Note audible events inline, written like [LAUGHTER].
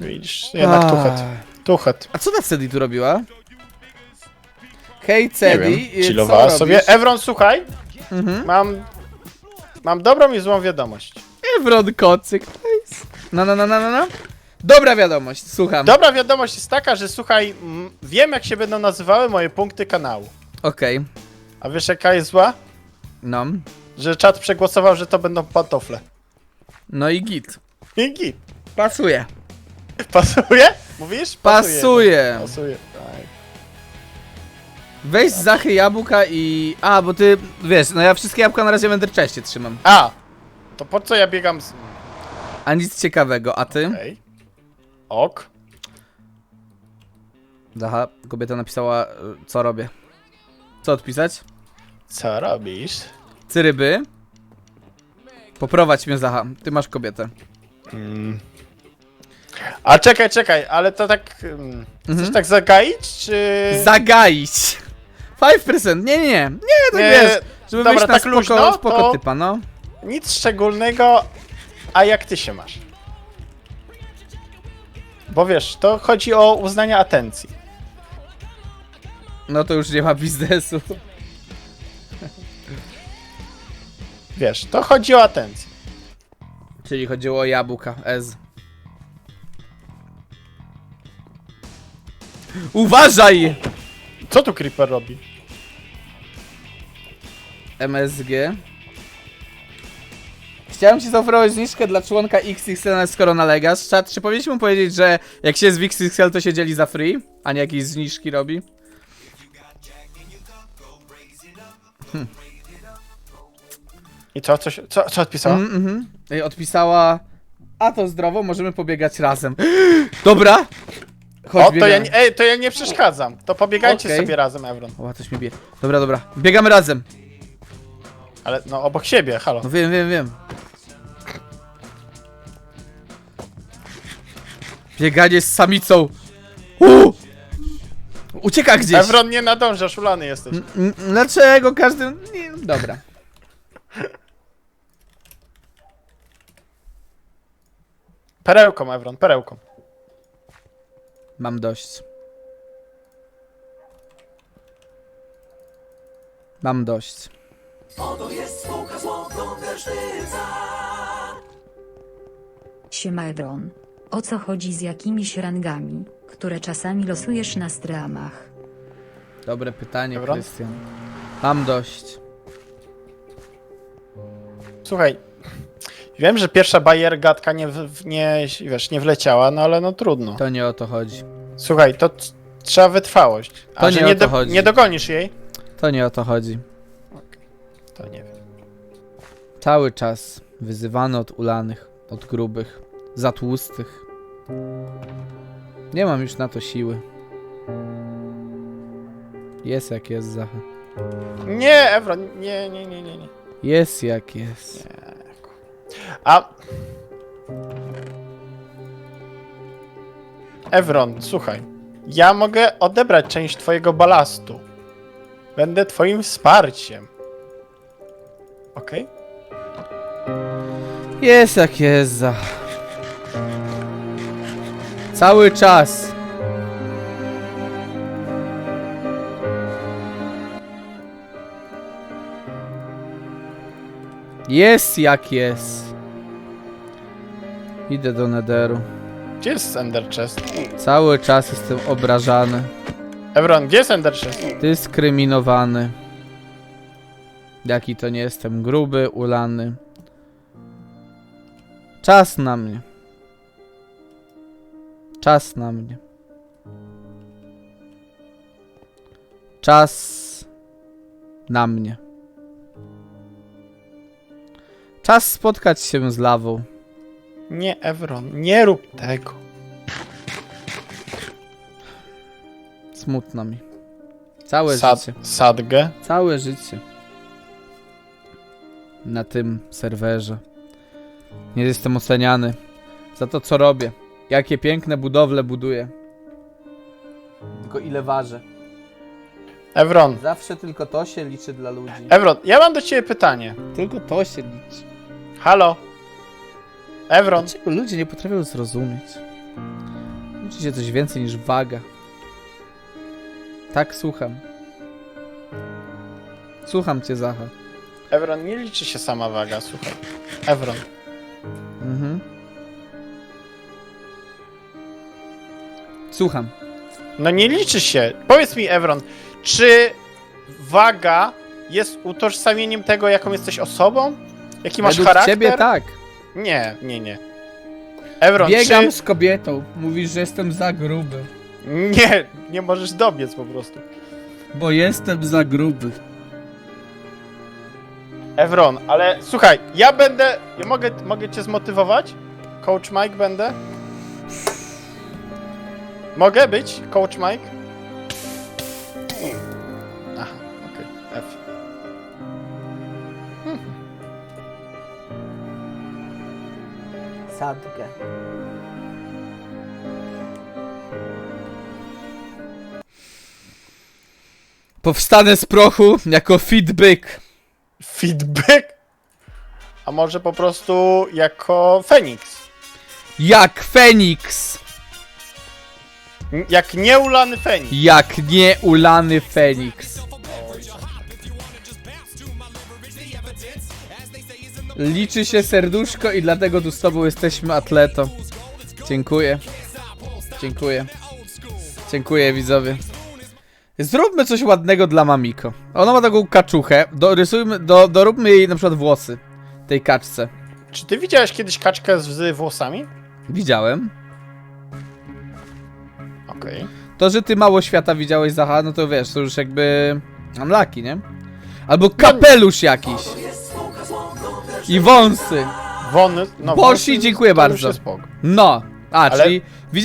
Widzisz, jednak tuchet. Tuchet. A co ta Cedi tu robiła? Hej Nie Cedi, wiem, co chillowała robisz? sobie. Evron, słuchaj, Mhm. mam... Mam dobrą i złą wiadomość. Evron Kocyk. nice. No, no, no, no, no, no. Dobra wiadomość, słucham. Dobra wiadomość jest taka, że słuchaj, m, wiem jak się będą nazywały moje punkty kanału. Okej, A wiesz jaka jest zła? no. Że czat przegłosował, że to będą pantofle. No i git. I git. Pasuje. [LAUGHS] Pasuje? Mówisz? Pasuje. Pasuje, tak. Weź z Zachy jabłka i... A, bo ty, wiesz, no ja wszystkie jabłka na razie w Enderchestie trzymam. A! To po co ja biegam z... A nic ciekawego, a ty? Okej. Ok. Zacha, kobieta napisała, y, co robię. Co odpisać? Co robisz? Cyryby. Poprowadź mnie, Zacha. Ty masz kobietę. Mm. A czekaj, czekaj, ale to tak... mm, Chcesz Mhm. tak zagaić, czy... Zagaić. 5%. Nie, nie, nie. Nie, tak Nie, wiesz. Żeby dobra, wyjść na tak spoko, luźno, spoko to- typa, no. Nic szczególnego, a jak ty się masz? Bo wiesz, to chodzi o uznanie atencji. No to już nie ma biznesu. Wiesz, to chodzi o atencję. Czyli chodziło o jabłka, Ez. Uważaj! Co tu Creeper robi? MSG. Chciałem ci zaoferować zniżkę dla członka XXL, skoro nalegasz. Czat, czy powinniśmy mu powiedzieć, że jak się jest w XXL, to się dzieli za free, a nie jakieś zniżki robi? I co, co, co odpisała? Mm, mhm. Ej, Odpisała, a to zdrowo, możemy pobiegać razem. [GASPS] Dobra! Chodź, o, to biegamy. ja, nie- ej, to ja nie przeszkadzam. To pobiegajcie Okej. sobie razem, Evron. Ła, coś mi bije. Dobra, dobra. Biegamy razem. Ale no obok siebie, halo. No wiem, wiem, wiem. Bieganie z samicą. Uuu! Ucieka gdzieś. Evron nie nadążasz, ulany jesteś. N- n- Dlaczego każdy... Nie, dobra. Perełką, Evron, perełką. Mam dość. Mam dość. Siema Ebron. O co chodzi z jakimiś rangami, które czasami losujesz na stramach? Dobre pytanie, Dobra. Krystian. Mam dość. Słuchaj, wiem, że pierwsza bajer gadka nie, w- nie, wiesz, nie wleciała, no ale no trudno. To nie o to chodzi. Słuchaj, to trzeba wytrwałość. A To że nie o nie, to do, chodzi. nie dogonisz jej? To nie o to chodzi. To nie wiem. Cały czas wyzywany od ulanych, od grubych, za tłustych. Nie mam już na to siły. Jest jak jest, Zacha. Nie, Evron, nie, nie, nie, nie, nie. Jest jak jest. A... Evron, słuchaj. Ja mogę odebrać część twojego balastu. Będę twoim wsparciem. Okej? Jest jak jest, Zacha. Cały czas. Jest jak jest. Idę do Nederu. Gdzie jest Ender Chest? Cały czas jestem obrażany. Evron, gdzie jest Ender Chest? Dyskryminowany. Jaki to nie jestem gruby, ulany. Czas na mnie. Czas na mnie. Czas na mnie. Czas spotkać się z lawą. Nie, Evron, nie rób tego. Smutno mi. Całe Sad, życie. sadgę. Całe życie. Na tym serwerze. Nie jestem oceniany za to, co robię. Jakie piękne budowle buduję. Tylko ile ważę. Evron, Zawsze tylko to się liczy dla ludzi. Evron, ja mam do ciebie pytanie. Tylko to się liczy. Halo? Evron, Dlaczego ludzie nie potrafią zrozumieć? Liczy się coś więcej niż waga. Tak, słucham. Słucham cię, Zacha. Evron, nie liczy się sama waga, słuchaj. Evron. Mhm. Słucham. No nie liczy się. Powiedz mi, Evron, czy waga jest utożsamieniem tego, jaką jesteś osobą? Jaki masz Według charakter? ciebie tak. Nie, nie, nie. Evron, Biegam czy... z kobietą. Mówisz, że jestem za gruby. Nie, nie możesz dobiec po prostu. Bo jestem za gruby. Evron, ale słuchaj, ja będę. Ja mogę, mogę cię zmotywować? Coach Mike będę? Mogę być? Coach Mike? Sadgę. Powstanę z prochu jako feedback. Feedback? A może po prostu jako Feniks? Jak Feniks. N- Jak nieulany Feniks. Jak nieulany Feniks. Liczy się serduszko i dlatego tu z tobą jesteśmy atleto. Dziękuję. Dziękuję. Dziękuję widzowie. Zróbmy coś ładnego dla Mamiko. Ona ma taką kaczuchę. Dorysujmy, do, doróbmy jej na przykład włosy. Tej kaczce. Czy ty widziałeś kiedyś kaczkę z włosami? Widziałem. Okej. To, że ty mało świata widziałeś, Zaha, no to wiesz, to już jakby... Unlucky, nie? Albo kapelusz jakiś. I wąsy. Wony. No, Bosi, wąsy dziękuję to bardzo. Już jest spoko. No. A, Ale- czyli widziałeś